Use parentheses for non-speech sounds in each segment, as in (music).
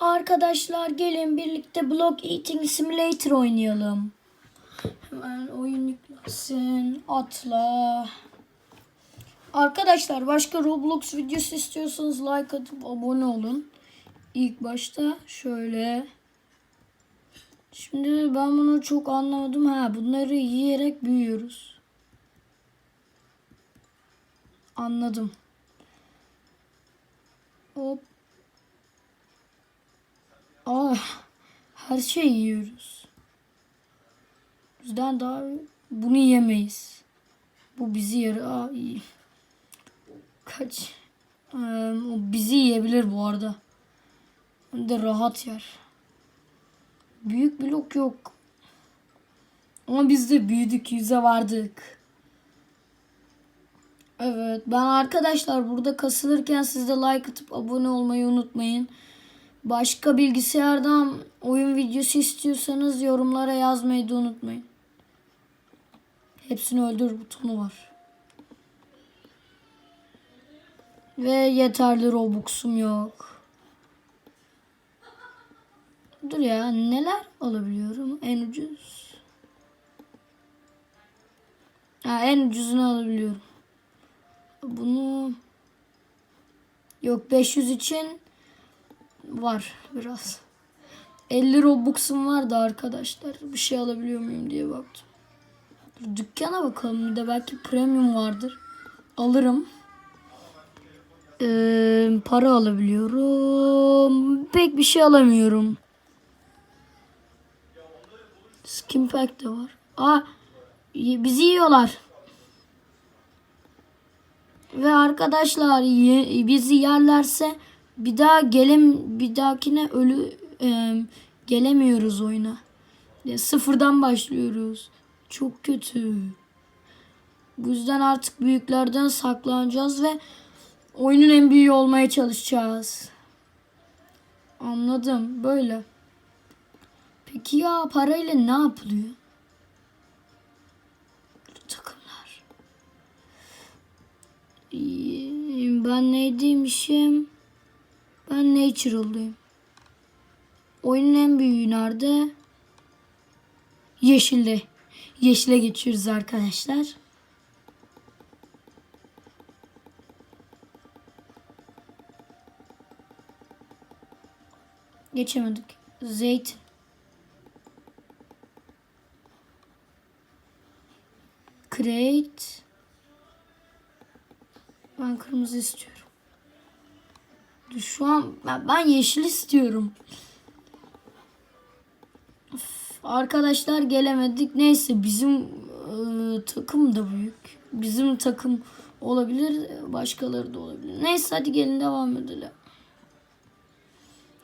Arkadaşlar gelin birlikte Block Eating Simulator oynayalım. Hemen oyun yüklensin. Atla. Arkadaşlar başka Roblox videosu istiyorsanız like atıp abone olun. İlk başta şöyle. Şimdi ben bunu çok anlamadım. Ha bunları yiyerek büyüyoruz. Anladım. Hop. Aa, her şeyi yiyoruz. Bizden daha bunu yemeyiz. Bu bizi yer. Aa. Kaç. Ee, o bizi yiyebilir bu arada. Hem de rahat yer. Büyük blok yok. Ama biz de büyüdük, yüze vardık. Evet, ben arkadaşlar burada kasılırken siz de like atıp abone olmayı unutmayın. Başka bilgisayardan oyun videosu istiyorsanız yorumlara yazmayı da unutmayın. Hepsini öldür butonu var. Ve yeterli Robux'um yok. Dur ya neler alabiliyorum? En ucuz. Ha, en ucuzunu alabiliyorum. Bunu yok 500 için var biraz. 50 Robux'um vardı arkadaşlar. Bir şey alabiliyor muyum diye baktım. Dur, Dükkana bakalım bir de belki premium vardır. Alırım. Ee, para alabiliyorum. Pek bir şey alamıyorum. Skin pack de var. Aa bizi yiyorlar. Ve arkadaşlar ye- bizi yerlerse bir daha gelem bir dahakine ölü e, gelemiyoruz oyuna. Ya, sıfırdan başlıyoruz. Çok kötü. Bu yüzden artık büyüklerden saklanacağız ve oyunun en büyüğü olmaya çalışacağız. Anladım. Böyle. Peki ya parayla ne yapılıyor? Takımlar. Ben neydiymişim? Natural'dayım. Oyunun en büyüğü nerede? Yeşilde. Yeşile geçiyoruz arkadaşlar. Geçemedik. Zeytin. Create. Ben kırmızı istiyorum. Şu an ben yeşil istiyorum. Of, arkadaşlar gelemedik. Neyse bizim e, takım da büyük. Bizim takım olabilir. Başkaları da olabilir. Neyse hadi gelin devam edelim.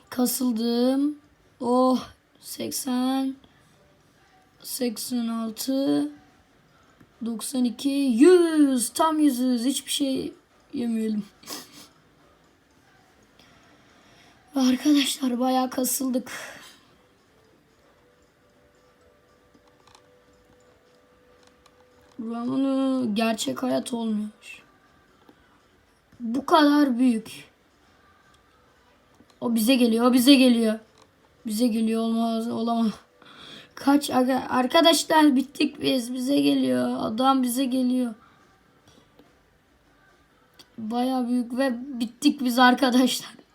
Kasıldım. Oh 80 86 92 100 tam 100 hiçbir şey yemeyelim. Arkadaşlar bayağı kasıldık. Ben bunu gerçek hayat olmuyormuş. Bu kadar büyük. O bize geliyor, o bize geliyor. Bize geliyor olmaz, olamaz. Kaç arkadaşlar bittik biz. Bize geliyor. Adam bize geliyor. Baya büyük ve bittik biz arkadaşlar.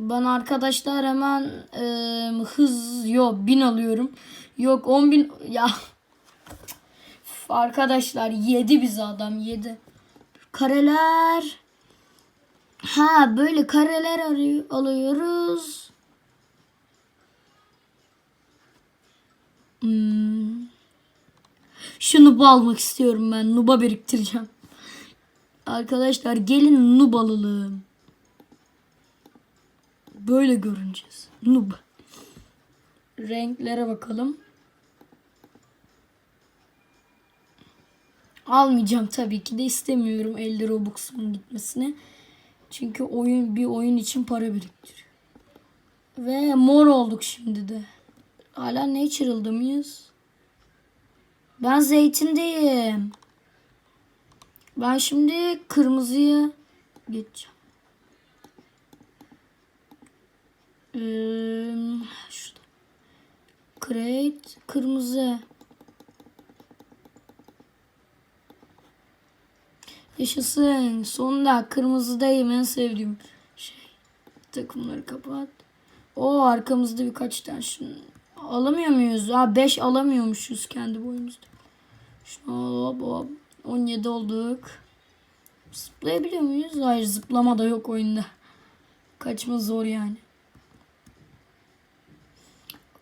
Ben arkadaşlar hemen e, hız yok bin alıyorum. Yok 10 bin ya. Arkadaşlar yedi bizi adam yedi. Kareler. Ha böyle kareler alıyoruz. Hmm. Şu nubu almak istiyorum ben. Nuba biriktireceğim. Arkadaşlar gelin nub alalım. Böyle görüneceğiz. Nub. Renklere bakalım. Almayacağım tabii ki de istemiyorum 50 Robux'un gitmesini. Çünkü oyun bir oyun için para biriktiriyor. Ve mor olduk şimdi de. Hala Natural'da mıyız? Ben zeytindeyim. Ben şimdi kırmızıyı geçeceğim. Ee, şurada. Crate kırmızı. Yaşasın. Sonunda kırmızıdayım en sevdiğim şey. Takımları kapat. O arkamızda birkaç tane şunu alamıyor muyuz? Ha 5 alamıyormuşuz kendi boyumuzda. Şunu hop hop. 17 olduk. Zıplayabiliyor muyuz? Hayır zıplama da yok oyunda. Kaçma zor yani.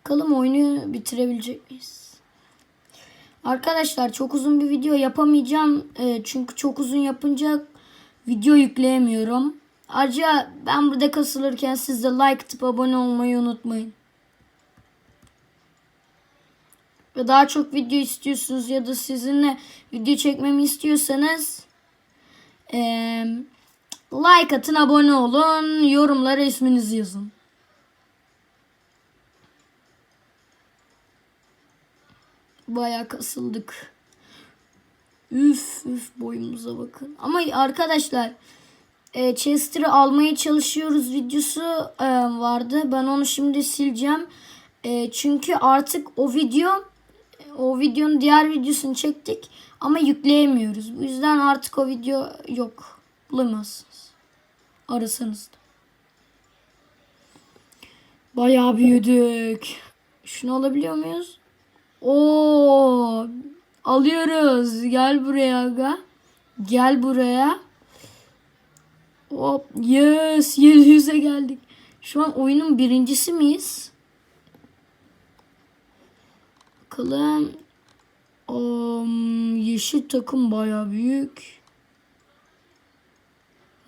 Bakalım oyunu bitirebilecek miyiz? Arkadaşlar çok uzun bir video yapamayacağım. Ee, çünkü çok uzun yapınca video yükleyemiyorum. Ayrıca ben burada kasılırken siz de like atıp abone olmayı unutmayın. Ve daha çok video istiyorsunuz ya da sizinle video çekmemi istiyorsanız eee, like atın, abone olun, yorumlara isminizi yazın. Bayağı kasıldık. Üf üf boyumuza bakın. Ama arkadaşlar e, Chester'ı almaya çalışıyoruz videosu e, vardı. Ben onu şimdi sileceğim. E, çünkü artık o video o videonun diğer videosunu çektik ama yükleyemiyoruz. Bu yüzden artık o video yok. Bulamazsınız. Arasanız da. Bayağı büyüdük. Şunu alabiliyor muyuz? Oo, alıyoruz. Gel buraya aga. Gel buraya. Hop, yes, (laughs) 700'e geldik. Şu an oyunun birincisi miyiz? Bakalım. Um, yeşil takım baya büyük.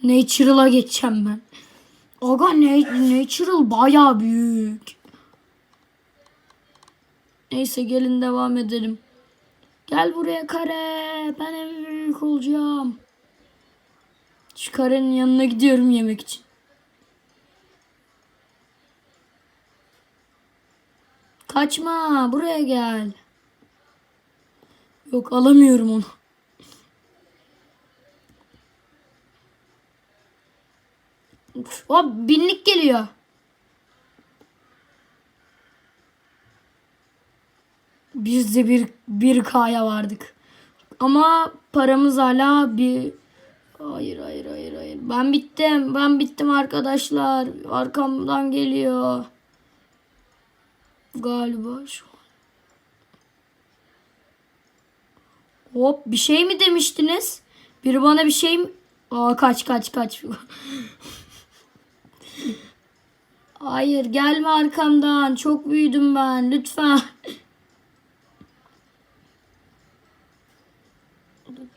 Natural'a geçeceğim ben. Aga Natural baya büyük. Neyse gelin devam edelim. Gel buraya kare. Ben en büyük olacağım. Şu karenin yanına gidiyorum yemek için. Kaçma. Buraya gel. Yok alamıyorum onu. Uf, binlik geliyor. Biz de bir, bir K'ya vardık. Ama paramız hala bir... Hayır hayır hayır hayır. Ben bittim. Ben bittim arkadaşlar. Arkamdan geliyor. Galiba şu an. Hop bir şey mi demiştiniz? Biri bana bir şey mi... Aa kaç kaç kaç. (laughs) Hayır gelme arkamdan. Çok büyüdüm ben. Lütfen.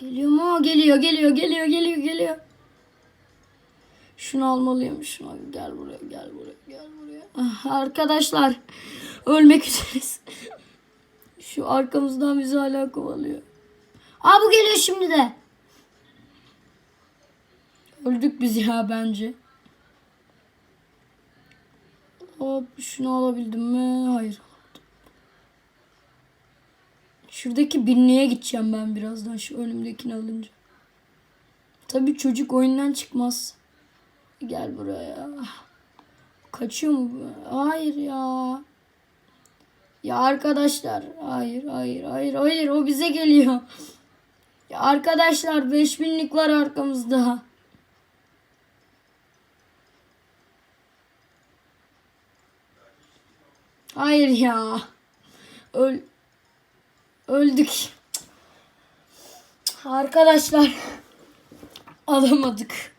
Geliyor mu? Geliyor, geliyor, geliyor, geliyor, geliyor. Şunu almalıyım. Şunu gel buraya, gel buraya, gel buraya. Ah, arkadaşlar, ölmek üzereyiz. Şu arkamızdan bizi hala kovalıyor. Aa bu geliyor şimdi de. Öldük biz ya bence. Hop şunu alabildim mi? Hayır. Şuradaki binliğe gideceğim ben birazdan şu önümdekini alınca. Tabii çocuk oyundan çıkmaz. Gel buraya. Kaçıyor mu? Hayır ya. Ya arkadaşlar. Hayır hayır hayır hayır o bize geliyor. Ya arkadaşlar 5000'lik var arkamızda. Hayır ya. Öl Öldük. Arkadaşlar alamadık.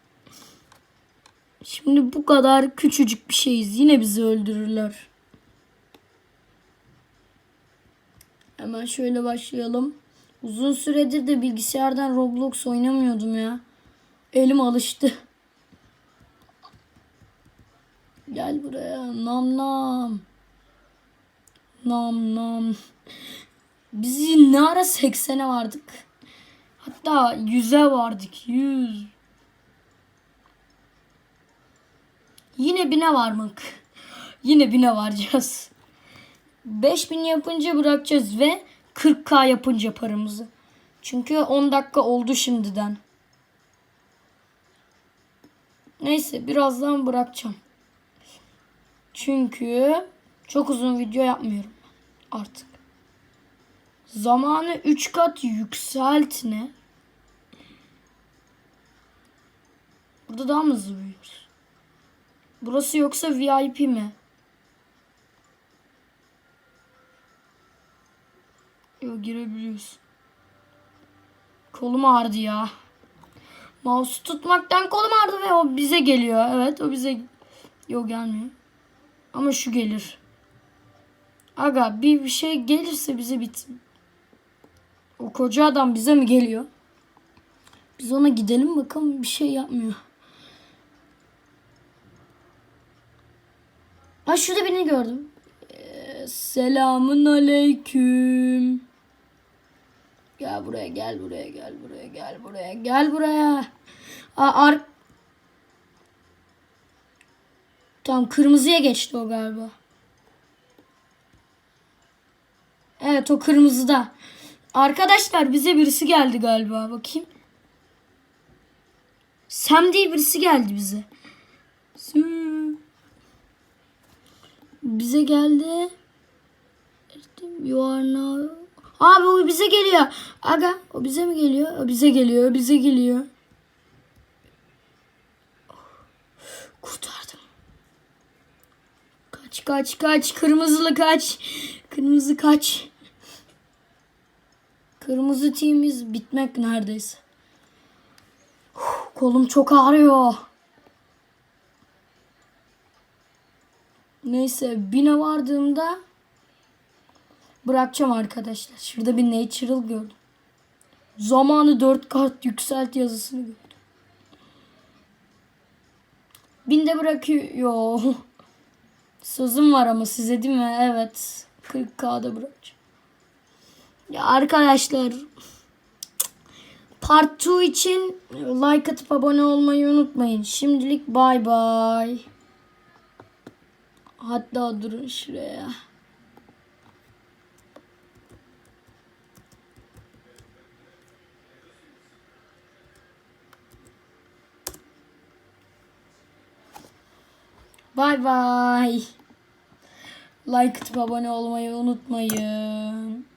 Şimdi bu kadar küçücük bir şeyiz. Yine bizi öldürürler. Hemen şöyle başlayalım. Uzun süredir de bilgisayardan Roblox oynamıyordum ya. Elim alıştı. Gel buraya. Nam nam. Nam nam. Biz ne ara 80'e vardık. Hatta 100'e vardık. 100. Yine 1000'e varmak. Yine 1000'e varacağız. 5000 yapınca bırakacağız ve 40k yapınca paramızı. Çünkü 10 dakika oldu şimdiden. Neyse birazdan bırakacağım. Çünkü çok uzun video yapmıyorum artık. Zamanı 3 kat yükselt ne? Burada daha mı hızlı büyüyoruz? Burası yoksa VIP mi? Yok girebiliyoruz. Kolum ağrıdı ya. Mouse tutmaktan kolum ağrıdı ve o bize geliyor. Evet o bize... Yok gelmiyor. Ama şu gelir. Aga bir, bir şey gelirse bize bit. O koca adam bize mi geliyor? Biz ona gidelim bakalım bir şey yapmıyor. Ha şurada birini gördüm. Ee, selamun aleyküm. Gel buraya gel buraya gel buraya gel buraya gel buraya. Aa, ar Tamam kırmızıya geçti o galiba. Evet o kırmızıda. Arkadaşlar bize birisi geldi galiba. Bakayım. Sam değil birisi geldi bize. Bize geldi. You are now... Abi o bize geliyor. Aga o bize mi geliyor? O bize geliyor. Bize geliyor. Kurtardım. Kaç kaç kaç. Kırmızılı kaç. Kırmızı kaç. Kırmızı team'iz bitmek neredeyse. Uf, kolum çok ağrıyor. Neyse bine vardığımda bırakacağım arkadaşlar. Şurada bir natural gördüm. Zamanı 4 kat yükselt yazısını gördüm. Binde bırakıyor. (laughs) Sözüm var ama size değil mi? Evet. 40k'da bırakacağım. Ya arkadaşlar Part 2 için like atıp abone olmayı unutmayın. Şimdilik bay bay. Hatta durun şuraya. Bay bay. Like atıp abone olmayı unutmayın.